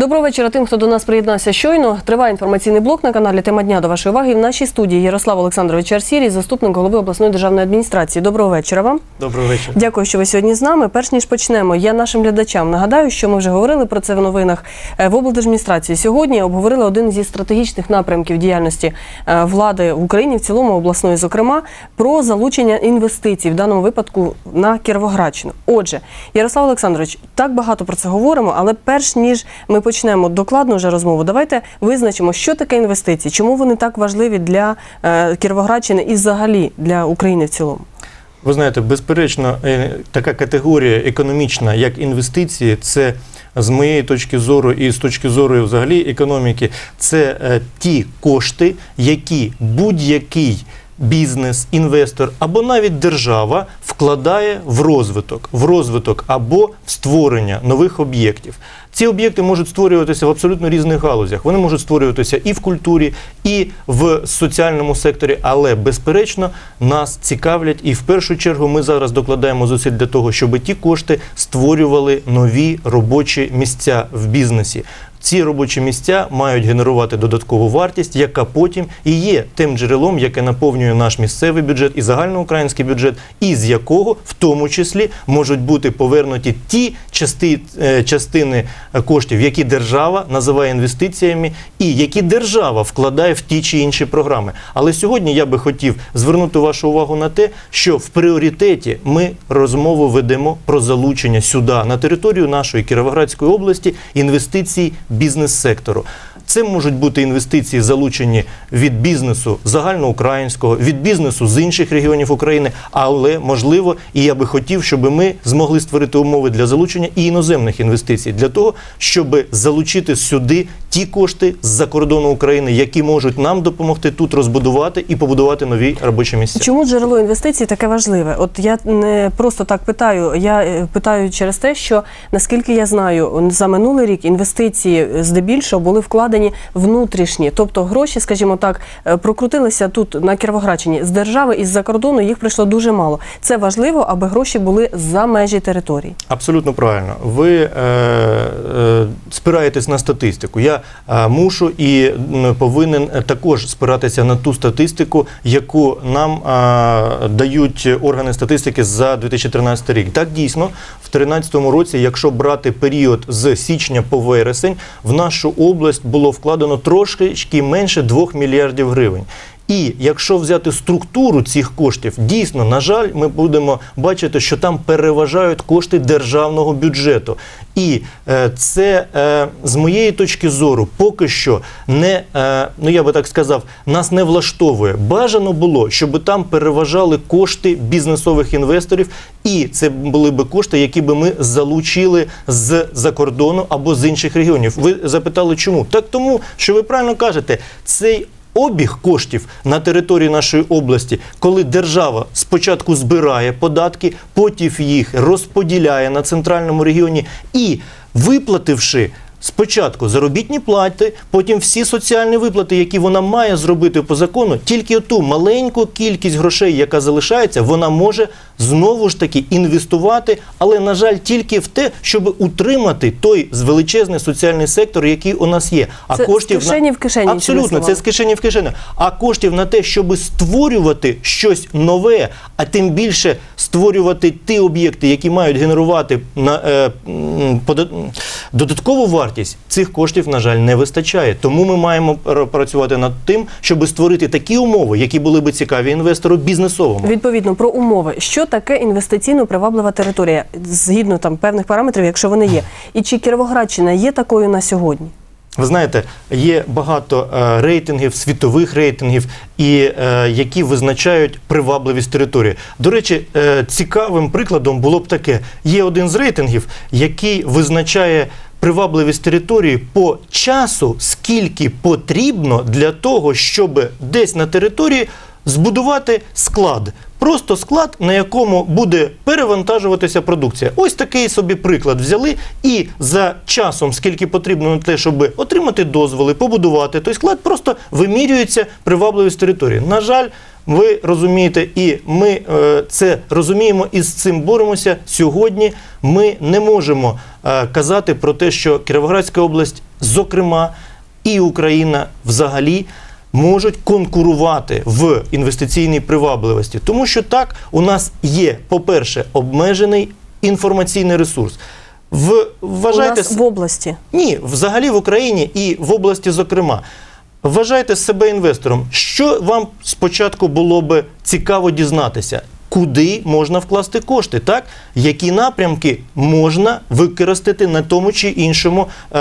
Доброго вечора тим, хто до нас приєднався щойно. Триває інформаційний блок на каналі Тема дня до вашої уваги. В нашій студії Ярослав Олександрович Арсірій, заступник голови обласної державної адміністрації. Доброго вечора вам. Доброго вечора. Дякую, що ви сьогодні з нами. Перш ніж почнемо, я нашим глядачам нагадаю, що ми вже говорили про це в новинах Е, в облдержадміністрації. Сьогодні обговорили один зі стратегічних напрямків діяльності е, влади в Україні, в цілому обласної, зокрема, про залучення інвестицій в даному випадку на Кіровоградщину. Отже, Ярослав Олександрович, так багато про це говоримо, але перш ніж ми почнемо докладну вже розмову, давайте визначимо, що таке інвестиції, чому вони так важливі для е, Кіровоградщини і взагалі для України в цілому. Ви знаєте, безперечно, е, така категорія економічна, як інвестиції, це з моєї точки зору і з точки зору взагалі економіки, це е, ті кошти, які будь-який бізнес, інвестор або навіть держава вкладає в розвиток, в розвиток або в створення нових об'єктів. Ці об'єкти можуть створюватися в абсолютно різних галузях. Вони можуть створюватися і в культурі, і в соціальному секторі, але безперечно нас цікавлять, і в першу чергу ми зараз докладаємо зусиль для того, щоб ті кошти створювали нові робочі місця в бізнесі. Ці робочі місця мають генерувати додаткову вартість, яка потім і є тим джерелом, яке наповнює наш місцевий бюджет і загальноукраїнський бюджет, і з якого в тому числі можуть бути повернуті ті части, е, частини коштів, які держава називає інвестиціями, і які держава вкладає в ті чи інші програми. Але сьогодні я би хотів звернути вашу увагу на те, що в пріоритеті ми розмову ведемо про залучення сюди на територію нашої Кіровоградської області інвестицій бізнес-сектору. Це можуть бути інвестиції, залучені від бізнесу загальноукраїнського, від бізнесу з інших регіонів України, але можливо, і я би хотів, щоб ми змогли створити умови для залучення і іноземних інвестицій для того, щоб залучити сюди ті кошти з-за кордону України, які можуть нам допомогти тут розбудувати і побудувати нові робочі місця. Чому джерело інвестицій таке важливе? От я не просто так питаю. Я е, питаю через те, що наскільки я знаю, за минулий рік інвестиції е, здебільшого були вкладені внутрішні, тобто гроші, скажімо так, е, прокрутилися тут на Кіровоградщині з держави і з-за кордону їх прийшло дуже мало. Це важливо, аби гроші були за межі території. Абсолютно правильно. Ви е, е, спираєтесь на статистику. Я е, мушу і повинен також спиратися на ту статистику, яку нам е, дають органи статистики за 2013 рік. Так дійсно, в 2013 році, якщо брати період з січня по вересень, в нашу область було вкладено трошечки менше 2 мільярдів гривень. І якщо взяти структуру цих коштів, дійсно, на жаль, ми будемо бачити, що там переважають кошти державного бюджету. І е, це е, з моєї точки зору поки що не, е, ну я би так сказав, нас не влаштовує. Бажано було, щоб там переважали кошти бізнесових інвесторів, і це були би кошти, які би ми залучили з-за кордону або з інших регіонів. Ви запитали, чому? Так тому, що ви правильно кажете, цей обіг коштів на території нашої області, коли держава спочатку збирає податки, потім їх розподіляє на центральному регіоні і виплативши. Спочатку заробітні плати, потім всі соціальні виплати, які вона має зробити по закону, тільки ту маленьку кількість грошей, яка залишається, вона може знову ж таки інвестувати, але на жаль, тільки в те, щоб утримати той величезний соціальний сектор, який у нас є. А Це з коштів кишені в кишені, абсолютно це з кишені в кишені. А коштів на те, щоб створювати щось нове, а тим більше створювати ті об'єкти, які мають генерувати на е, м, пода- додаткову вартість, цих коштів, на жаль, не вистачає. Тому ми маємо працювати над тим, щоб створити такі умови, які були би цікаві інвестору бізнесовому. Відповідно про умови, що таке інвестиційно приваблива територія, згідно там певних параметрів, якщо вони є, і чи Кіровоградщина є такою на сьогодні? Ви знаєте, є багато е, рейтингів, світових рейтингів, і е, які визначають привабливість території. До речі, е, цікавим прикладом було б таке: є один з рейтингів, який визначає. Привабливість території по часу, скільки потрібно для того, щоб десь на території збудувати склад. Просто склад, на якому буде перевантажуватися продукція. Ось такий собі приклад взяли, і за часом, скільки потрібно на те, щоб отримати дозволи, побудувати той склад, просто вимірюється привабливість території. На жаль, ви розумієте, і ми е, це розуміємо і з цим боремося. Сьогодні ми не можемо е, казати про те, що Кіровоградська область, зокрема, і Україна взагалі можуть конкурувати в інвестиційній привабливості. Тому що так у нас є, по-перше, обмежений інформаційний ресурс. В, вважайте, У нас в області. ні, взагалі в Україні і в області, зокрема. Вважайте себе інвестором. Що вам спочатку було би цікаво дізнатися? Куди можна вкласти кошти, так? Які напрямки можна використати на тому чи іншому е,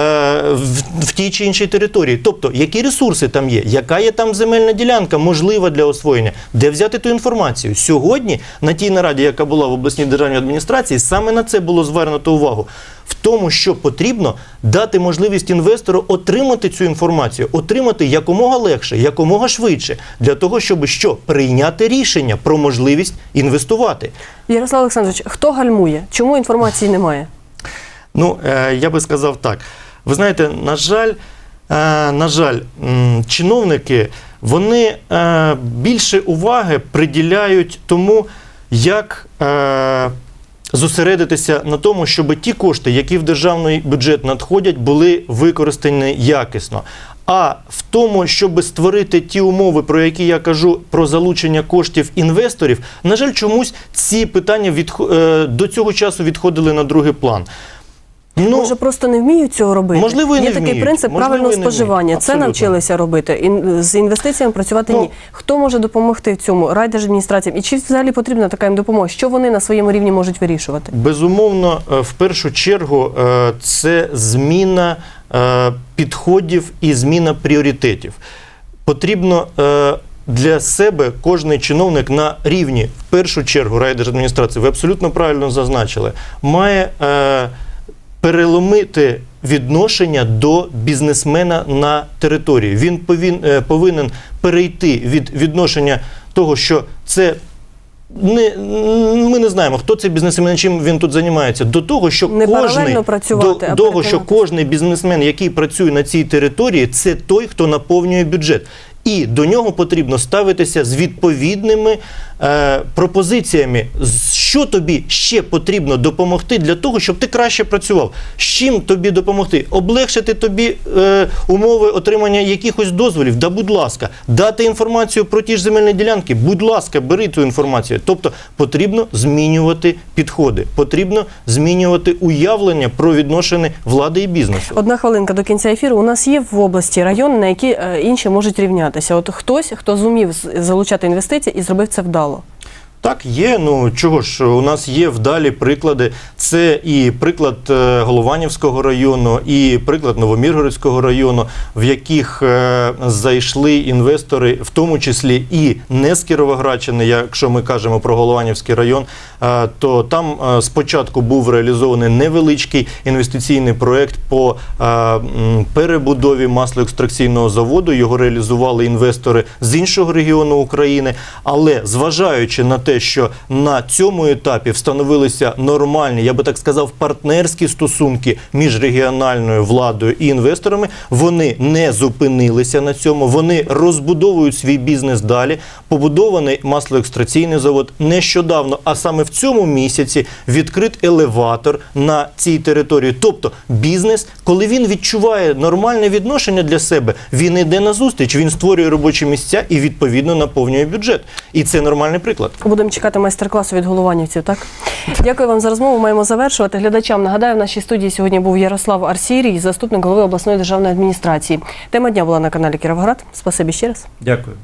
в, в тій чи іншій території? Тобто, які ресурси там є, яка є там земельна ділянка, можлива для освоєння, де взяти ту інформацію? Сьогодні на тій нараді, яка була в обласній державній адміністрації, саме на це було звернуто увагу. В тому, що потрібно дати можливість інвестору отримати цю інформацію, отримати якомога легше, якомога швидше, для того, щоб що прийняти рішення про можливість інвестувати. Ярослав Олександрович, хто гальмує? Чому інформації немає? Ну, е, я би сказав так. Ви знаєте, на жаль, е, на жаль, чиновники вони е, більше уваги приділяють тому, як зосередитися на тому, щоб ті кошти, які в державний бюджет надходять, були використані якісно. А в тому, щоб створити ті умови, про які я кажу, про залучення коштів інвесторів, на жаль, чомусь ці питання відхо- е, до цього часу відходили на другий план. Ну, Може, просто не вміють цього робити? Можливо, і Є не такий вміють. принцип Можливо, правильного і не вміють. споживання. Це Абсолютно. навчилися робити. Ін- з інвестиціями працювати Ну, ні. Хто може допомогти в цьому? Райдержадміністраціям? І чи взагалі потрібна така їм допомога? Що вони на своєму рівні можуть вирішувати? Безумовно, е, в першу чергу, е, це зміна е, підходів і зміна пріоритетів. Потрібно е, для себе кожний чиновник на рівні, в першу чергу, райдержадміністрації, ви абсолютно правильно зазначили, має е, переломити відношення до бізнесмена на території. Він повін, е, повинен перейти від відношення того, що це не, ми не знаємо, хто цей бізнесмен, чим він тут займається. До того, що Не кожний, працювати, до того, що кожний бізнесмен, який працює на цій території, це той, хто наповнює бюджет. І до нього потрібно ставитися з відповідними е, пропозиціями, що тобі ще потрібно допомогти для того, щоб ти краще працював. З чим тобі допомогти? Облегшити тобі е, умови отримання якихось дозволів. Да, будь ласка, дати інформацію про ті ж земельні ділянки. Будь ласка, бери ту інформацію. Тобто потрібно змінювати підходи, потрібно змінювати уявлення про відношення влади і бізнесу. Одна хвилинка до кінця ефіру. У нас є в області райони, на які е, інші можуть рівнятися. От хтось, хто зумів залучати інвестиції і зробив це вдало. Так, є. Ну чого ж, у нас є вдалі приклади. Це і приклад е, Голованівського району, і приклад Новоміргородського району, в яких е, зайшли інвестори, в тому числі і не з Кіровоградщини, якщо ми кажемо про Голованівський район, е, то там е, спочатку був реалізований невеличкий інвестиційний проект по е, перебудові маслоекстракційного заводу. Його реалізували інвестори з іншого регіону України, але зважаючи на те, те, що на цьому етапі встановилися нормальні, я би так сказав, партнерські стосунки між регіональною владою і інвесторами. Вони не зупинилися на цьому. Вони розбудовують свій бізнес далі. Побудований маслоекстраційний завод нещодавно, а саме в цьому місяці відкрит елеватор на цій території. Тобто бізнес, коли він відчуває нормальне відношення для себе, він йде на зустріч, він створює робочі місця і відповідно наповнює бюджет. І це нормальний приклад. Будемо чекати майстер-класу від голованівців, так? Дякую вам за розмову. Маємо завершувати. Глядачам нагадаю, в нашій студії сьогодні був Ярослав Арсірій, заступник голови обласної державної адміністрації. Тема дня була на каналі Кіровоград. Спасибі ще раз. Дякую.